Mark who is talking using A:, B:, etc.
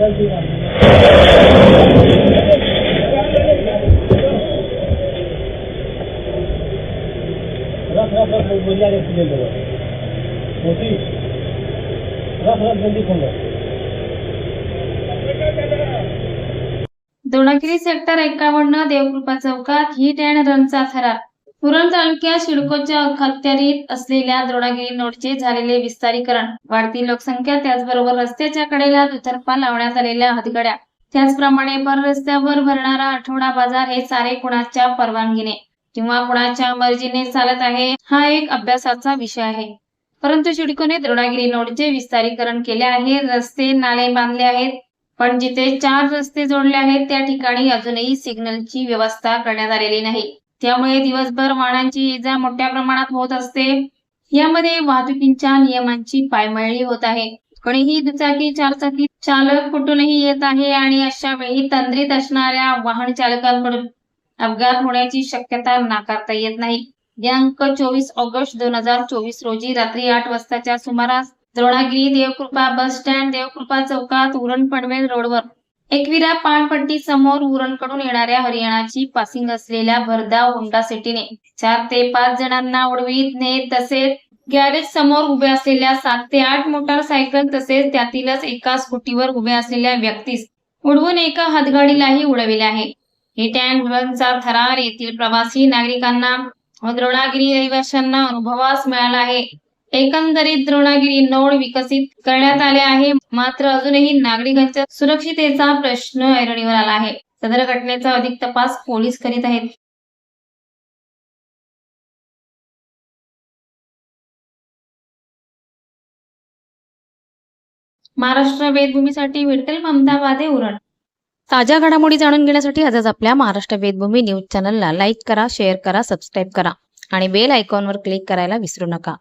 A: रख रख रख बोलिया रे तुझे लो मोती रख रख जल्दी खोलो
B: दोडागिरी सेक्टर एकावन्न देवकृपा चौकात हिट अँड रनचा थरार. पुरण तालुक्यात सिडकोच्या अखत्यारीत असलेल्या द्रोणागिरी नोडचे झालेले विस्तारीकरण. वाढती लोकसंख्या त्याचबरोबर रस्त्याच्या कडेला दुतर्फा लावण्यात आलेल्या हदगड्या. त्याचप्रमाणे भर रस्त्यावर भरणारा आठवडा बाजार हे सारे कुणाच्या परवानगीने किंवा कुणाच्या मर्जीने चालत आहे हा एक अभ्यासाचा विषय आहे. परंतु सिडकोने द्रोणागिरी नोडचे विस्तारीकरण केले आहे रस्ते नाले बांधले आहेत पण जिथे चार रस्ते जोडले आहेत त्या ठिकाणी अजूनही सिग्नलची व्यवस्था करण्यात आलेली नाही. त्यामुळे दिवसभर वाहनांची इजा मोठ्या प्रमाणात होत असते. यामध्ये वाहतुकीच्या नियमांची पायमळणी होत आहे. कोणीही दुचाकी चारचाकी चालक कुठूनही येत आहे आणि अशा वेळी तंद्रीत असणाऱ्या वाहन चालकांकडून अपघात होण्याची शक्यता नाकारता येत नाही. दिनांक चोवीस ऑगस्ट दोन हजार चोवीस रोजी रात्री आठ वाजताच्या सुमारास द्रोणागिरी देवकृपा बस स्टँड देवकृपा चौकात उरण पनवेल रोडवर एकविरा पानपट्टी समोर उरणकडून येणाऱ्या हरियाणाची पासिंग असलेल्या भरधाव होंडा सिटीने चार ते पाच जणांना उडवीत नेत तसेच गॅरेज समोर उभे असलेल्या सात ते आठ मोटारसायकल तसेच त्यातीलच एका स्कूटीवर उभ्या असलेल्या व्यक्तीस उडवून एका हातगाडीलाही उडविले आहे. हे टँक रनचा थरार येथील प्रवासी नागरिकांना द्रोणागिरी रहिवाशांना अनुभवास मिळाला आहे. एकंदरीत द्रोणागिरी नोड विकसित करण्यात आले आहे. मात्र अजूनही नागरिकांच्या सुरक्षितेचा प्रश्न ऐरणीवर आला आहे. सदर घटनेचा अधिक तपास पोलीस करीत आहेत. महाराष्ट्र वेदभूमीसाठी विठ्ठल ममदाबादे उरण.
C: ताज्या घडामोडी जाणून घेण्यासाठी आजच आपल्या महाराष्ट्र वेदभूमी न्यूज चॅनलला लाईक करा शेअर करा सबस्क्राईब करा आणि बेल आयकॉनवर क्लिक करायला विसरू नका.